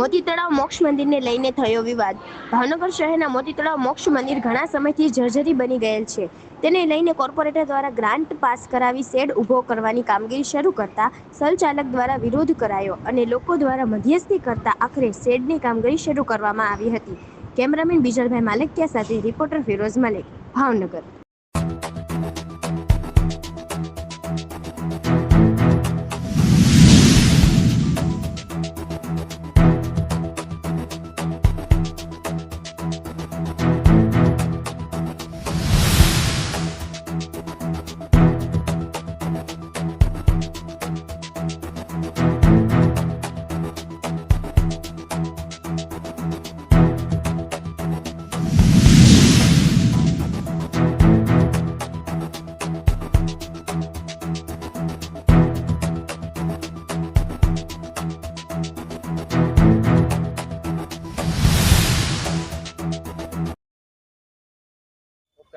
મોતી તળાવ મોક્ષ મંદિરને લઈને થયો વિવાદ. ભાવનગર શહેરના મોતી તળાવ મોક્ષ મંદિર ઘણા સમયથી જર્જરી બની ગયેલ છે. તેને લઈને કોર્પોરેટર દ્વારા ગ્રાન્ટ પાસ કરાવી શેડ ઊભો કરવાની કામગીરી શરૂ કરતા સંચાલક દ્વારા વિરોધ કરાયો અને લોકો દ્વારા મધ્યસ્થી કરતા આખરે શેડની કામગીરી શરૂ કરવામાં આવી હતી. કેમેરામેન બીજલભાઈ માલિકિયા સાથે રિપોર્ટર ફિરોઝ મલિક, ભાવનગર.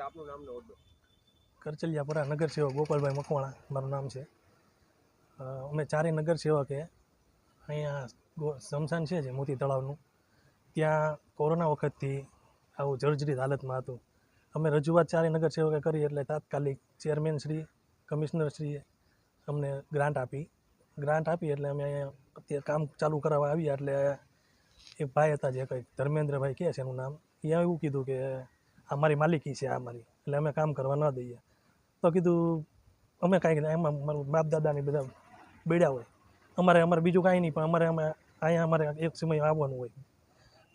આપનું નામ ને હોદ્દો કરચલિયાપરા નગર સેવક ગોપાલભાઈ મકવાણા, મારું નામ છે. અમે ચારેય નગર સેવકે અહીંયા સમશાન છે જે, મોતી તળાવનું. ત્યાં કોરોના વખતથી આવું જર્જરિત હાલતમાં હતું. અમે રજૂઆત ચારેય નગર સેવકે કરી એટલે તાત્કાલિક ચેરમેન શ્રી, કમિશનર શ્રીએ અમને ગ્રાન્ટ આપી. ગ્રાન્ટ આપી એટલે અમે અહીંયા અત્યારે કામ ચાલુ કરાવવા આવ્યા એટલે એક ભાઈ હતા જે કંઈક ધર્મેન્દ્રભાઈ કહે છે એનું નામ, એ એવું કીધું કે આ મારી માલિકી છે, આ મારી એટલે અમે કામ કરવા ન દઈએ. તો કીધું, અમે કાંઈક એમાં મારું બાપ દાદાની બધા બેડ્યા હોય. અમારે અમારે બીજું કાંઈ નહીં, પણ અમારે અમે અહીંયા અમારે એક સમય આવવાનું હોય.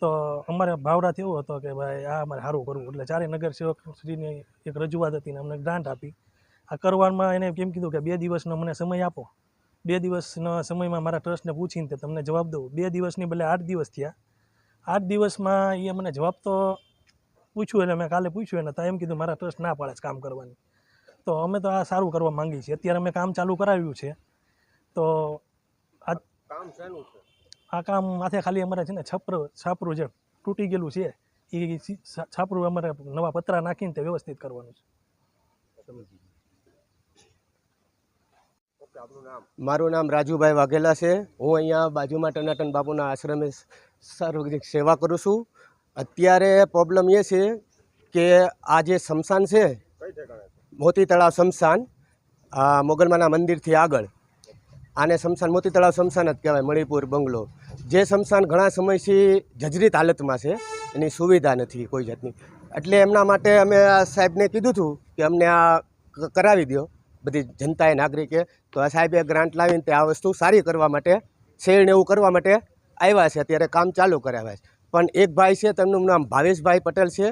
તો અમારે ભાવરાથી એવો હતો કે ભાઈ, આ અમારે સારું કરવું. એટલે ચારે નગર સેવક શ્રીની એક રજૂઆત હતી ને અમને ગ્રાન્ટ આપી. આ કરવામાં એને કેમ કીધું કે બે દિવસનો મને સમય આપો. બે દિવસના સમયમાં મારા ટ્રસ્ટને પૂછીને તે તમને જવાબ દઉં. બે દિવસની બદલે આઠ દિવસ થયા. આઠ દિવસમાં એ મને જવાબ તો પૂછ્યું એટલે મેં કાલે પૂછ્યું એને તો એમ કીધું મારા ટ્રસ્ટ ના પાડે છે કામ કરવાની. તો અમે તો આ સારું કરવા માંગીએ છીએ. અત્યારે અમે કામ ચાલુ કરાવ્યું છે. તો કામ શેનું છે? આ કામ માથે ખાલી અમારે છે ને છપરું છાપરું જે તૂટી ગયેલું છે એ છાપરું અમારે નવા પતરા નાખીને તે વ્યવસ્થિત કરવાનું છે. સમજી ઓકે આપનું નામ? મારું નામ રાજુભાઈ વાઘેલા છે. હું અહીંયા બાજુમાં ટનાટન બાપુના આશ્રમે સાર્વજનિક સેવા કરું છું. અત્યારે પ્રોબ્લેમ એ છે કે આ જે શમશાન છે, મોતી તળાવ શમશાન મોગલમાના મંદિરથી આગળ, આને શમશાન, મોતી તળાવ શમશાન જ કહેવાય, મણિપુર, બંગલો. જે શમશાન ઘણા સમયથી જજરીત હાલતમાં છે, એની સુવિધા નથી કોઈ જાતની. એટલે એમના માટે અમે આ સાહેબને કીધું હતું કે અમને આ કરાવી દો બધી જનતાએ, નાગરિકે, તો આ સાહેબે ગ્રાન્ટ લાવીને તે આ વસ્તુ સારી કરવા માટે શેડ એવું કરવા માટે આવ્યા છે. અત્યારે કામ ચાલુ કરાવ્યા છે. પણ એક ભાઈ છે, તેમનું નામ ભાવેશભાઈ પટેલ છે,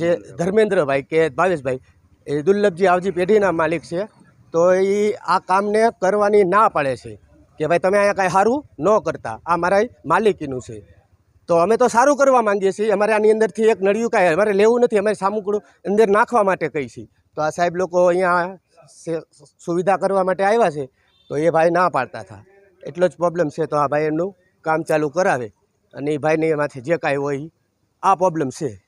જે ધર્મેન્દ્રભાઈ કે ભાવેશભાઈ. એ દુર્લભજી આવજી પેઢીના માલિક છે. તો એ આ કામને કરવાની ના પાડે છે કે ભાઈ તમે અહીંયા કાંઈ સારું ન કરતા. આ મારા માલિકીનું છે. તો અમે તો સારું કરવા માંગીએ છીએ. અમારે આની અંદરથી એક નળિયું કાંઈ અમારે લેવું નથી. અમારે સામુકડું અંદર નાખવા માટે કહી છીએ તો આ સાહેબ લોકો અહીંયા સુવિધા કરવા માટે આવ્યા છે. તો એ ભાઈ ના પાડતા હતા. એટલો જ પ્રોબ્લેમ છે. તો આ ભાઈ એમનું કામ ચાલુ કરાવે. અને એ ભાઈને એમાંથી જે કાંઈ હોય આ પ્રોબ્લેમ છે.